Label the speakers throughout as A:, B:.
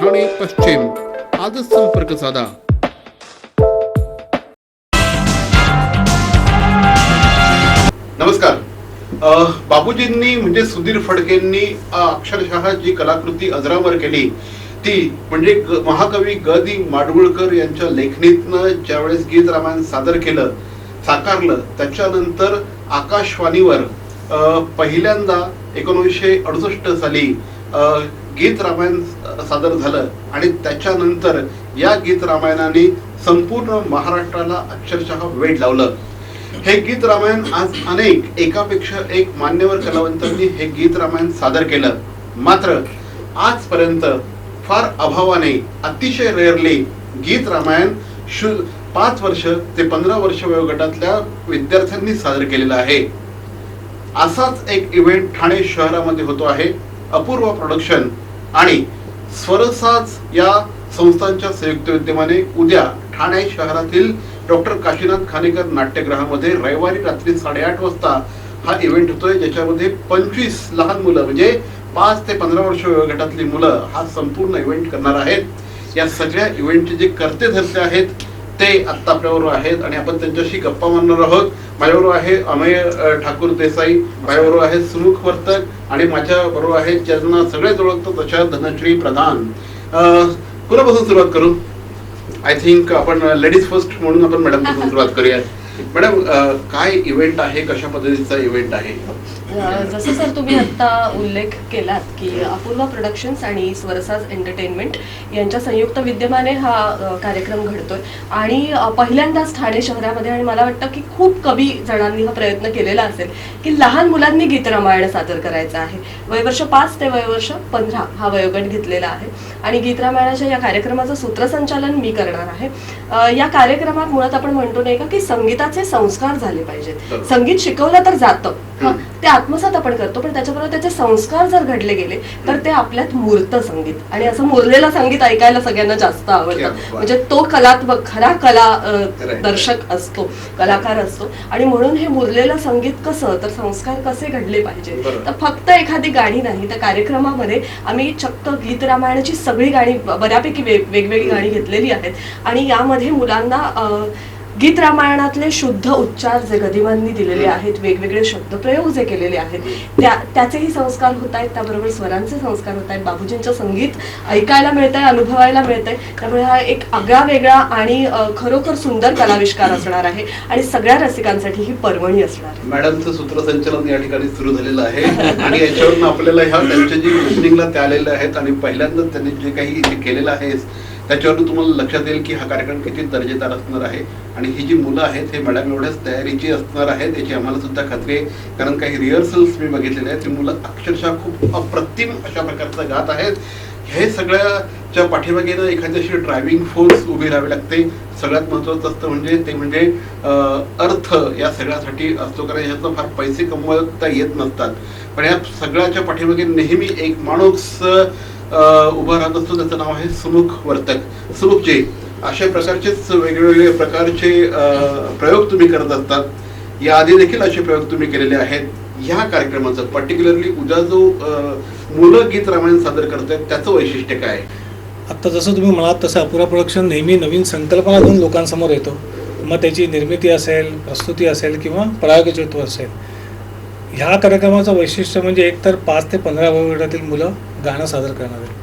A: ठाणे पश्चिम. आजच संपर्क साधा. नमस्कार. बाबूजींनी म्हणजे सुधीर फडकेंनी अक्षरशः जी कलाकृती अजरावर केली ती म्हणजे महाकवी ग दि माडगुळकर यांच्या लेखणीतनं ज्यावेळेस गीत रामायण सादर केलं साकारलं त्याच्यानंतर आकाशवाणीवर पहिल्यांदा एकोणीसशे अडुसष्ट साली गीत रामायण सादर झालं आणि त्याच्यानंतर या गीत रामायणाने संपूर्ण महाराष्ट्राला अक्षरशः वेड लावलं. हे गीत रामायण आज अनेक एकापेक्षा एक मान्यवर कलावंतांनी हे गीत रामायण सादर केलं. मात्र आजपर्यंत फार अभावाने अतिशय रेअरली गीत रामायण शु पाच वर्ष ते पंधरा वर्ष वयोगटातल्या विद्यार्थ्यांनी सादर केलेला आहे. असाच एक इव्हेंट ठाणे शहरामध्ये होतो आहे. अपूर्व प्रोडक्शन आणि स्वरसाज या संस्थांच्या संयुक्त विद्यमाने उद्या ठाणे शहरातील डॉक्टर काशीनाथ खानेकर नाट्यगृहामध्ये रविवारी रात्री साडेआठ वाजता हा इव्हेंट होतोय ज्याच्यामध्ये पंचवीस लहान मुलं म्हणजे पाच ते पंधरा वर्ष वयोगटातली मुलं हा संपूर्ण इव्हेंट करणार आहेत. या सगळ्या इव्हेंटचे जे कर्ते धरते आहेत ते आत्ता आपल्याबरोबर आहेत आणि आपण त्यांच्याशी गप्पा मारणार आहोत. माझ्याबरोबर आहे अमय ठाकूर देसाई माझ्याबरोबर आहे सुमुख वर्तक आणि माझ्या बरोबर आहे ज्यांना सगळेच ओळखतो तशा धनश्री प्रधान. कुणापासून सुरुवात करू? आय थिंक आपण लेडीज फर्स्ट म्हणून आपण मॅडमपासून सुरुवात करूया मॅडम काय इव्हेंट आहे? कशा पद्धतीचा इव्हेंट आहे?
B: जसं सर तुम्ही आत्ता उल्लेख केलात की अपूर्व प्रोडक्शन्स आणि स्वरसाज एंटरटेनमेंट यांच्या संयुक्त विद्यमाने हा कार्यक्रम घडतोय. आणि पहिल्यांदाच ठाणे शहरामध्ये आणि मला वाटतं की खूप कमी जणांनी हा प्रयत्न केलेला असेल की लहान मुलांनी गीत रामायण सादर करायचं आहे. वयवर्ष पाच ते वयवर्ष पंधरा हा वयोगट घेतलेला आहे. आणि गीत रामायणाच्या या कार्यक्रमाचं सूत्रसंचालन मी करणार आहे. या कार्यक्रमात मुळात आपण म्हणतो नाही का की संगीताचे संस्कार झाले पाहिजेत. संगीत शिकवलं तर जातं. ते आत्मसात आपण करतो पण त्याच्याबरोबर त्याचे संस्कार जर घडले गेले तर ते आपल्यात मूर्त संगीत आणि असं मुरलेलं संगीत ऐकायला सगळ्यांना जास्त आवडतं. म्हणजे तो कलात्मक खरा कला. दर्शक असतो कलाकार असतो आणि म्हणून हे मुरलेलं संगीत कसं तर संस्कार कसे घडले पाहिजे. तर फक्त एखादी गाणी नाही तर कार्यक्रमामध्ये आम्ही चक्क गीत रामायणाची सगळी गाणी बऱ्यापैकी वेग- वेगवेगळी गाणी घेतलेली आहेत आणि यामध्ये मुलांना गीत रामायणातले शुद्ध उच्चार जे गदिमांनी दिलेले आहेत वेगवेगळे शब्दप्रयोग जे केलेले आहेत त्या त्याचेही संस्कार होत आहेत त्याबरोबर स्वरांचे संस्कार होत आहेत बाबूजींचं संगीत ऐकायला मिळतंय अनुभवायला मिळतंय. त्यामुळे हा एक आगळा वेगळा आणि खरोखर सुंदर कलाविष्कार असणार आहे आणि सगळ्या रसिकांसाठी ही पर्वणी असणार आहे.
A: मॅडमचं सूत्रसंचालन या ठिकाणी सुरू झालेलं आहे आणि याच्यावरून आपल्याला ह्या त्यांच्या जी लिसनिंगला ते आलेले आहेत आणि पहिल्यांदा त्यांनी जे काही केलेलं आहे त्याच्यावरून तुम्हाला लक्षात येईल की हा कार्यक्रम किती दर्जेदार असणार आहे आणि ही जी मुलं आहेत हे मॅडम एवढ्याच तयारीची असणार आहेत याची आम्हाला सुद्धा खात्री आहे. कारण काही रिहर्सल्स मी बघितलेले आहेत ती मुलं अक्षरशः खूप अप्रतिम अशा प्रकारचं गात आहेत. हे सगळ्याच्या पाठीमागे ना एखादी अशी ड्रायव्हिंग फोर्स उभी राहावी लागते. सगळ्यात महत्वाचं असतं म्हणजे ते म्हणजे अर्थ या सगळ्यासाठी असतो. कारण ह्याचं फार पैसे कमवता येत नसतात. पण या सगळ्याच्या पाठीमागे नेहमी एक माणूस उभं राहत असतो. त्याचं नाव आहे सुमुख वर्तक. सुमुखजी अशा प्रकारचेच वेगवेगळे प्रकारचे प्रयोग तुम्ही करत असतात. याआधी देखील असे प्रयोग तुम्ही केलेले आहेत. ह्या कार्यक्रमाचं पर्टिक्युलरली उद्या जो मुलं गीत रामायण सादर करतायत त्याचं वैशिष्ट्य काय आहे?
C: आत्ता जसं तुम्ही म्हणालात तसं अपुरा प्रोडक्शन नेहमी नवीन संकल्पना घेऊन लोकांसमोर येतो. मग त्याची निर्मिती असेल प्रस्तुती असेल किंवा प्रायोगिकत्व असेल. ह्या कार्यक्रमाचं वैशिष्ट्य म्हणजे एकतर पाच ते पंधरा वयोगटातील मुलं गाणं सादर करणार आहे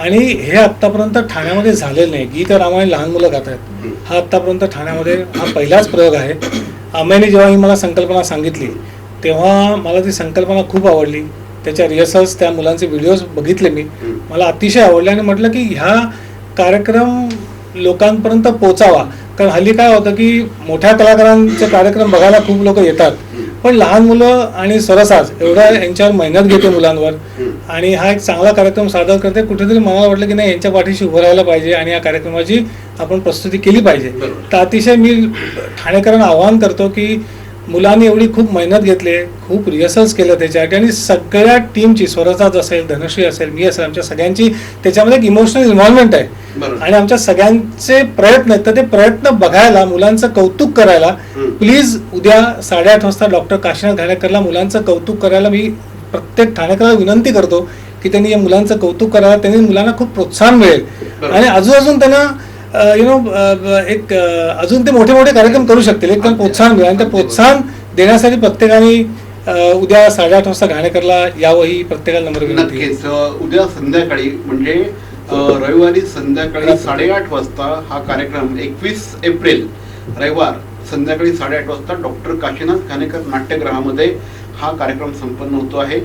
C: आणि हे आत्तापर्यंत ठाण्यामध्ये झालेलं नाही. गीत रामायण लहान मुलं गात आहेत हा आत्तापर्यंत ठाण्यामध्ये हा पहिलाच प्रयोग आहे. अम्याने जेव्हा ही मला संकल्पना सांगितली तेव्हा मला ती संकल्पना खूप आवडली. त्याच्या रिहर्सल्स त्या मुलांचे व्हिडिओज बघितले मी. मला अतिशय आवडले आणि म्हटलं की ह्या कार्यक्रम लोकांपर्यंत पोचावा. कारण हल्ली काय होतं की मोठ्या कलाकारांचे कार्यक्रम बघायला खूप लोक येतात. पण लहान मुलं आणि सरसाज एवढा यांच्यावर मेहनत घेते मुलांवर. आणि हा एक चांगला कार्यक्रम सादर करते कुठेतरी मला वाटलं की नाही यांच्या पाठीशी उभं राहायला पाहिजे आणि या कार्यक्रमाची आपण प्रस्तुती केली पाहिजे. तर अतिशय मी ठाणेकरांना आवाहन करतो की मुलांनी एवढी खूप मेहनत घेतली खूप रिहर्सल्स केलं त्याच्यासाठी आणि सगळ्या टीमची स्वरसाज असेल धनश्री असेल मी असेल आमच्या सगळ्यांची त्याच्यामध्ये एक इमोशनल इन्व्हॉल्वमेंट आहे. आणि आमच्या सगळ्यांचे प्रयत्न आहेत तर ते प्रयत्न बघायला मुलांचं कौतुक करायला. प्लीज उद्या साडेआठ वाजता डॉक्टर काशीनाथ घाणेकरला मुलांचं कौतुक करायला मी प्रत्येक ठाणेकराला विनंती करतो की त्यांनी या मुलांचं कौतुक करायला त्यांनी मुलांना खूप प्रोत्साहन मिळेल. आणि अजून अजून त्यांना यु नो एक अजून ते मोठे मोठे कार्यक्रम करू शकतील. एक त्यांना प्रोत्साहन मिळेल. आणि ते प्रोत्साहन देण्यासाठी प्रत्येकाने उद्या साडेआठ वाजता घाणेकरला यावं ही प्रत्येकाला आहे.
A: नक्कीच. उद्या संध्याकाळी म्हणजे रविवारी संध्याकाळी साडेआठ वाजता हा कार्यक्रम एकवीस एप्रिल रविवार संध्याकाळी साडेआठ वाजता डॉक्टर काशीनाथ खानेकर नाट्यगृहामध्ये हा कार्यक्रम संपन्न होतो आहे.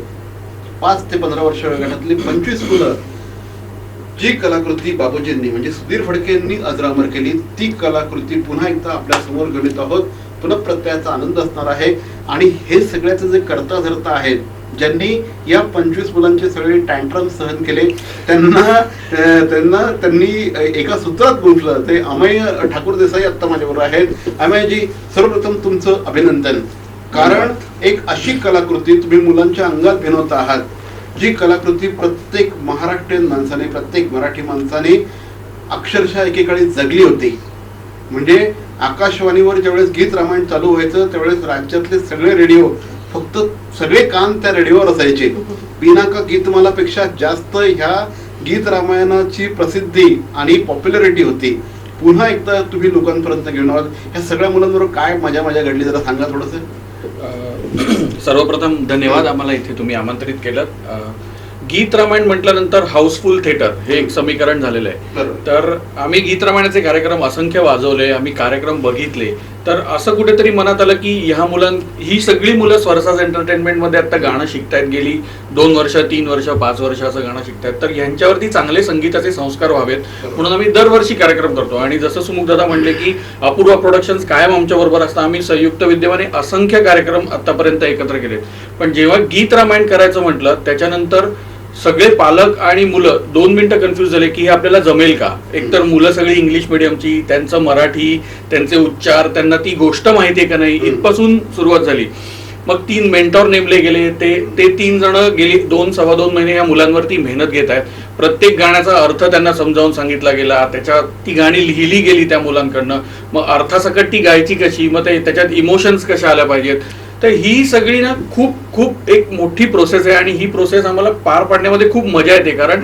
A: पाच ते पंधरा वर्ष वयोगटातली पंचवीस मुलं जी कलाकृती बाबूजींनी म्हणजे सुधीर फडकेंनी अजरामर केली ती कलाकृती पुन्हा एकदा आपल्यासमोर घेऊन आहोत. पुनप्रत्ययाचा आनंद असणार आहे. आणि हे सगळ्याचं जे करता धरता आहेत ज्यांनी या पंचवीस मुलांचे सगळे टँट्रम सहन केले त्यांना त्यांना त्यांनी एका सूत्रात गुंफलं ते अमय ठाकूर देसाई आत्ता माझ्याबरोबर आहेत. अमयजी सर्वप्रथम तुमचं अभिनंदन. कारण एक अशी कलाकृती तुम्ही मुलांच्या अंगात भिनवत आहात जी कलाकृती प्रत्येक महाराष्ट्रीयन माणसाने प्रत्येक मराठी माणसाने अक्षरशः एकेकाळी जगली होती. म्हणजे आकाशवाणीवर ज्यावेळेस गीत रामायण चालू व्हायचं त्यावेळेस राज्यातले सगळे रेडिओ फक्त सगळे कान त्या रेडिओवर असायचे. बिनाका गीतमालापेक्षा जास्त ह्या गीत रामायणाची प्रसिद्धी आणि पॉप्युलरिटी होती. पुन्हा एकदा तुम्ही लोकांपर्यंत घेऊन आहात ह्या सगळ्या मुलांबरोबर काय मजा मजा घडली जरा सांगा थोडस.
D: सर्वप्रथम धन्यवाद. आम्हाला इथे तुम्ही आमंत्रित केलं गीत रामायण म्हटल्यानंतर हाऊसफुल थिएटर हे एक समीकरण झालेलं आहे. तर आम्ही गीत रामायणाचे कार्यक्रम असंख्य वाजवले आम्ही कार्यक्रम बघितले. तर असं कुठेतरी मनात आलं की ह्या मुलां ही सगळी मुलं स्वरसाज एंटरटेनमेंटमध्ये आता गाणं शिकतायत गेली दोन वर्ष तीन वर्ष पाच वर्ष असं गाणं शिकतायत. तर ह्यांच्यावरती चांगले संगीताचे संस्कार व्हावेत. म्हणून आम्ही दरवर्षी कार्यक्रम करतो. आणि जसं सुमुख दादा म्हणले की अपूर्वा प्रोडक्शन्स कायम आमच्या बरोबर असतं. आम्ही संयुक्त विद्यमाने असंख्य कार्यक्रम आतापर्यंत एकत्र केले पण जेव्हा गीत रामायण करायचं म्हटलं त्याच्यानंतर सगळे पालक आणि मुलं दोन मिनिटं कन्फ्युज झाले की हे आपल्याला जमेल का? एकतर मुलं सगळी इंग्लिश मिडियमची त्यांचं मराठी त्यांचे उच्चार त्यांना ती गोष्ट माहिती आहे का नाही इथपासून सुरुवात झाली. मग तीन मेंटॉर नेमले गेले ते ते तीन जण गेली दोन सव्वा दोन महिने या मुलांवरती मेहनत घेत आहेत. प्रत्येक गाण्याचा अर्थ त्यांना समजावून सांगितला गेला त्याच्या ती गाणी लिहिली गेली त्या मुलांकडनं. मग अर्थासकट ती गायची कशी? मग ते त्याच्यात इमोशन्स कशा आल्या पाहिजेत? तर ही सगळी ना खूप खूप एक मोठी प्रोसेस आहे आणि ही प्रोसेस आम्हाला पार पाडण्यामध्ये खूप मजा येते कारण.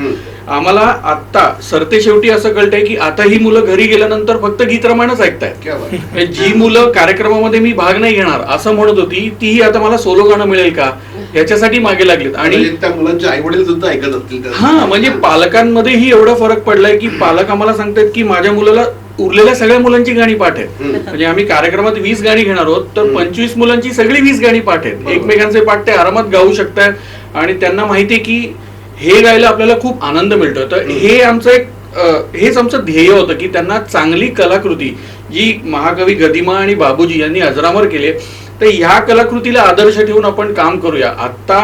D: आम्हाला आत्ता सरते शेवटी असं कळतंय की आता ही मुलं घरी गेल्यानंतर फक्त गीत रामायणच ऐकतायत. म्हणजे जी मुलं कार्यक्रमामध्ये मी भाग नाही घेणार असं म्हणत होती तीही आता मला सोलो गाणं मिळेल का याच्यासाठी मागे लागलेत आणि
A: म्हणजे त्या मुलांचे आई वडील सुद्धा ऐकत असतील त्या.
D: हा म्हणजे पालकांमध्येही एवढा फरक पडलाय की पालक आम्हाला सांगतायत की माझ्या मुलाला उरलेल्या सगळ्या मुलांची गाणी पाठ आहेत. म्हणजे आम्ही कार्यक्रमात वीस गाणी घेणार आहोत तर. पंचवीस मुलांची सगळी वीस गाणी पाठ आहेत. एकमेकांचे पाठ ते आरामात गाऊ शकतात आणि त्यांना माहितीये की हे गायला आपल्याला खूप आनंद मिळतोय तर. हे आमचं एक हेच आमचं ध्येय होतं की त्यांना चांगली कलाकृती जी महाकवी गदिमा आणि बाबूजी यांनी अजरामर केली तर ह्या कलाकृतीला आदर्श ठेवून आपण काम करूया आता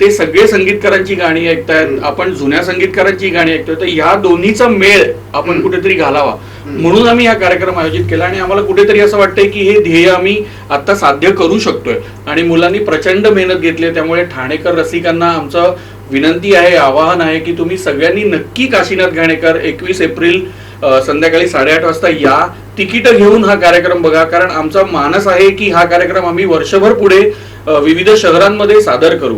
D: ते सगळे संगीतकारांची गाणी ऐकतायत. आपण जुन्या संगीतकारांची गाणी ऐकतोय तर ह्या दोन्हीचा मेळ आपण. कुठेतरी घालावा. म्हणून आम्ही हा कार्यक्रम आयोजित केला आणि आम्हाला कुठेतरी असं वाटतंय की हे ध्येय आम्ही आता साध्य करू शकतोय आणि मुलांनी प्रचंड मेहनत घेतली आहे. त्यामुळे ठाणेकर रसिकांना आमचं विनंती आहे आवाहन आहे की तुम्ही सगळ्यांनी नक्की काशीनाथ घाणेकर एकवीस एप्रिल संध्याकाळी साडेआठ वाजता या तिकीट घेऊन हा कार्यक्रम बघा कारण आमचा मानस आहे की हा कार्यक्रम आम्ही वर्षभर पुढे विविध शहरांमध्ये सादर करू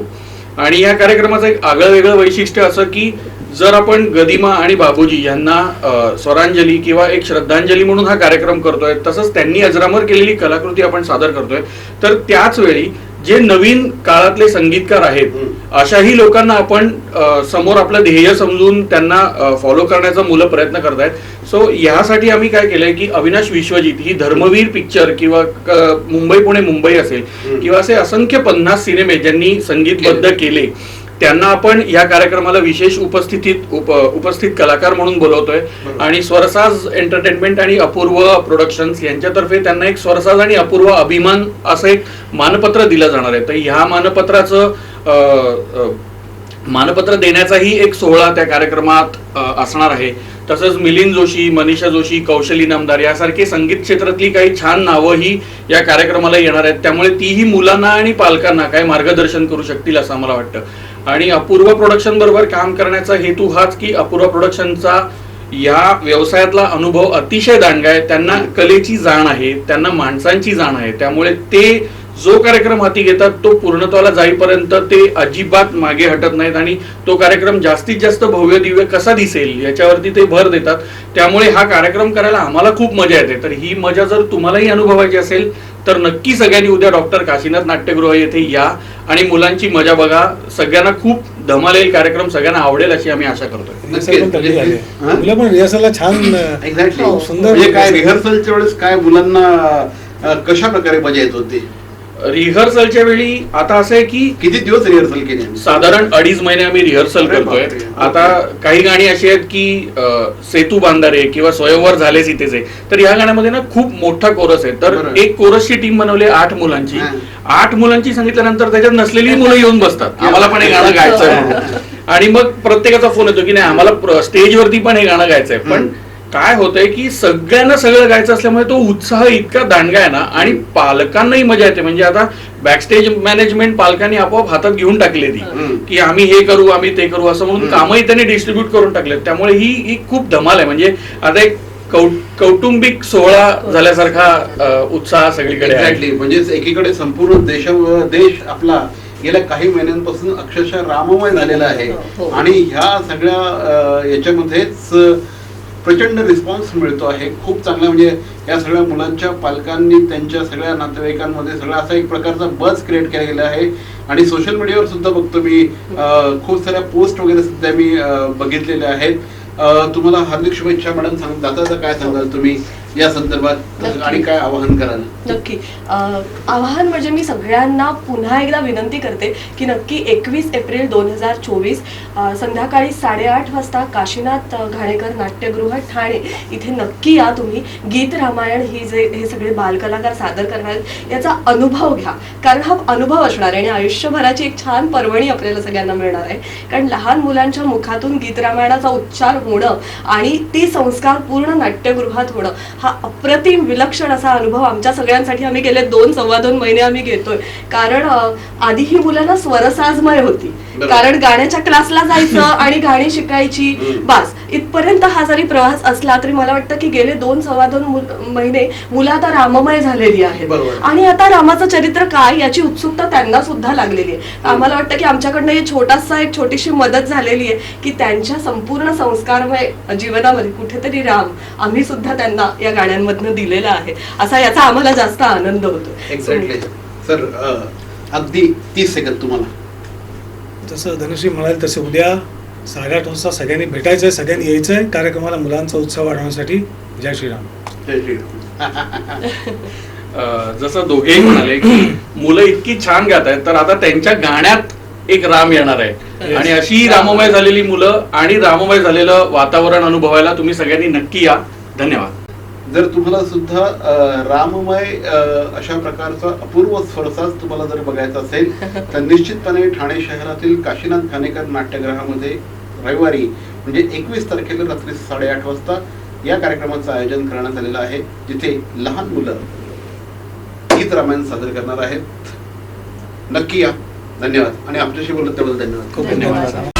D: आणि या कार्यक्रमाचं एक आगळं वेगळं वैशिष्ट्य असं की जर आपण गदिमा आणि बाबूजी यांना स्वरांजली किंवा एक श्रद्धांजली म्हणून हा कार्यक्रम करतोय तसंच त्यांनी अजरामर केलेली कलाकृती आपण सादर करतोय तर त्याच वेळी जे नवीन काळातले संगीतकार आहेत. अशाही लोकांना आपण समोर आपलं ध्येय समजून त्यांना फॉलो करण्याचा मुलं प्रयत्न करतायत सो ह्यासाठी आम्ही काय केलंय की अविनाश विश्वजित ही धर्मवीर पिक्चर किंवा मुंबई पुणे मुंबई असेल. किंवा असे असंख्य पन्नास सिनेमे ज्यांनी संगीतबद्ध केले त्यांना आपण या कार्यक्रमाला विशेष उपस्थितीत उप, उपस्थित कलाकार म्हणून बोलवतोय.
A: आणि
D: स्वरसाज एंटरटेनमेंट आणि अपूर्व प्रोडक्शन्स यांच्यातर्फे त्यांना एक स्वरसाज आणि अपूर्व अभिमान असं एक मानपत्र दिलं जाणार आहे. तर ह्या मानपत्राचं मानपत्र देण्याचाही एक सोहळा त्या कार्यक्रमात असणार आहे. तसंच मिलिंद जोशी मनीषा जोशी कौशली नामदार यासारखे संगीत क्षेत्रातली काही छान नावंही या कार्यक्रमाला येणार आहेत. त्यामुळे तीही मुलांना आणि पालकांना काय मार्गदर्शन करू शकतील असं मला वाटतं. आणि अपूर्व प्रोडक्शन बरोबर काम करण्याचा हेतू हाच की अपूर्व प्रोडक्शनचा या व्यवसायातला अनुभव अतिशय दांडगा आहे. त्यांना कलेची जाण आहे त्यांना माणसांची जाण आहे. त्यामुळे ते जो कार्यक्रम हाती घेतात तो पूर्णत्वाला जाईपर्यंत ते अजिबात मागे हटत नाहीत आणि तो कार्यक्रम जास्तीत जास्त भव्य दिव्य कसा दिसेल याच्यावरती ते भर देतात. त्यामुळे हा कार्यक्रम करायला आम्हाला खूप मजा येते. तर ही मजा जर तुम्हालाही अनुभवायची असेल तर नक्की सगळ्यांनी उद्या डॉक्टर काशीनाथ नाट्यगृह येथे या आणि मुलांची मजा बघा. सगळ्यांना खूप धमालेल कार्यक्रम सगळ्यांना आवडेल अशी आम्ही आशा
C: पण रिहर्सलला छान
A: एक्झॅक्टली
C: सुंदर
A: म्हणजे काय. रिहर्सलच्या वेळेस काय मुलांना कशा प्रकारे मजा येत होती?
D: रिहर्सलच्या वेळी आता असं आहे की
A: किती दिवस रिहर्सल केली?
D: साधारण अडीच महिने आम्ही रिहर्सल करतोय. आता काही गाणी अशी आहेत की सेतू बांधारे किंवा स्वयंवर झाले सीतेचे तर या गाण्यामध्ये ना खूप मोठा कोरस आहे तर. एक कोरसची टीम बनवली आहे आठ मुलांची. आठ मुलांची सांगितल्यानंतर त्याच्यात नसलेली मुलं येऊन बसतात आम्हाला पण हे गाणं गायचंय म्हणून. आणि मग प्रत्येकाचा फोन येतो की नाही आम्हाला स्टेजवरती पण हे गाणं गायचंय पण. काय होतंय की सगळ्यांना सगळं गायचं असल्यामुळे तो उत्साह इतका दांडगा आहे ना आणि पालकांनाही मजा येते म्हणजे आता बॅकस्टेज मॅनेजमेंट पालकांनी आपोआप हातात घेऊन टाकली ती. की आम्ही हे करू आम्ही ते करू असं म्हणून. कामही त्यांनी डिस्ट्रीब्यूट करून टाकले त्यामुळे ही ही खूप धमाल आहे म्हणजे आता एक कौ- कौटुंबिक सोहळा झाल्यासारखा उत्साह सगळीकडे
A: एक्झॅक्टली म्हणजे एकीकडे संपूर्ण देश देश आपला गेल्या काही महिन्यांपासून अक्षरशः राममय झालेला आहे
B: हो.
A: आणि ह्या सगळ्या याच्यामध्येच प्रचंड रिस्पॉन्स मिळतो आहे. खूप चांगला म्हणजे या सगळ्या मुलांच्या पालकांनी त्यांच्या सगळ्या नातेवाईकांमध्ये सगळा असा एक प्रकारचा बस क्रिएट केला गेला आहे. आणि सोशल मीडियावर सुद्धा बघतो मी खूप साऱ्या पोस्ट वगैरे सुद्धा मी बघितलेल्या आहेत. तुम्हाला हार्दिक शुभेच्छा मॅडम सांग जाता काय सांगाल तुम्ही? या संदर्भात. आणि काय आवाहन कराल?
B: नक्की. आवाहन म्हणजे मी सगळ्यांना पुन्हा एकदा विनंती करते की नक्की एकवीस एप्रिल दोन हजार चोवीस संध्याकाळी साडेआठ वाजता काशीनाथ घाणेकर नाट्यगृह ठाणे इथे नक्की या तुम्ही. गीत रामायण ही जे हे सगळे बालकलाकार सादर करणार आहेत, याचा अनुभव घ्या. कारण हा अनुभव असणार आहे आणि आयुष्यभराची एक छान पर्वणी आपल्याला सगळ्यांना मिळणार आहे. कारण लहान मुलांच्या मुखातून गीत रामायणाचा उच्चार होणं आणि ती संस्कार पूर्ण नाट्यगृहात होणं हा अप्रतिम विलक्षण असा अनुभव आमच्या सगळ्यांसाठी आम्ही गेले दोन सव्वा दोन महिने आम्ही घेतोय कारण आधी ही मुलांना स्वरसाजमय होती. कारण गाण्याच्या क्लासला जायचं आणि गाणी शिकायची. बस इथपर्यंत हा जरी प्रवास असला तरी मला वाटतं की गेले दोन सव्वा दोन महिने मुलं आता राममय झालेली आहेत. आणि आता रामाचं चरित्र काय याची उत्सुकता त्यांना सुद्धा लागलेली आहे आम्हाला वाटतं की आमच्याकडनं ही छोटासा एक छोटीशी मदत झालेली आहे की त्यांच्या संपूर्ण संस्कारमय जीवनामध्ये कुठेतरी राम आम्ही सुद्धा त्यांना या गाण्यांमधनं दिलेला आहे. असा याचा आम्हाला जास्त आनंद होतो
A: एक्झॅक्टली सर अगदी तीस सेकंद तुम्हाला.
C: जसं धनुश्री म्हणाले तसे उद्या साडेआठ वाजता सगळ्यांनी भेटायचंय सगळ्यांनी यायचंय. कार्यक्रमाला मुलांचा उत्साह वाढवण्यासाठी जय श्रीराम.
A: जय श्रीराम.
D: अ, जसं दोघेही म्हणाले की मुलं इतकी छान गात आहेत तर आता त्यांच्या गाण्यात एक राम येणार आहे. आणि अशी राममय झालेली मुलं आणि राममय झालेलं वातावरण अनुभवायला तुम्ही सगळ्यांनी नक्की या. धन्यवाद.
A: जर तुम्हाला सुद्धा राममय अशा प्रकारचा अपूर्व स्वरसाज तुम्हाला जर बघायचा असेल तर निश्चितपणे ठाणे शहरातील काशीनाथ घाणेकर नाट्यगृहामध्ये रविवारी म्हणजे एकवीस तारखेला रात्री साडेआठ वाजता या कार्यक्रमाचं आयोजन करण्यात आलेलं आहे जिथे लहान मुलं गीत रामायण सादर करणार आहेत. नक्की या. धन्यवाद. आणि आमच्याशी बोलत त्याबद्दल धन्यवाद.
C: खूप धन्यवाद.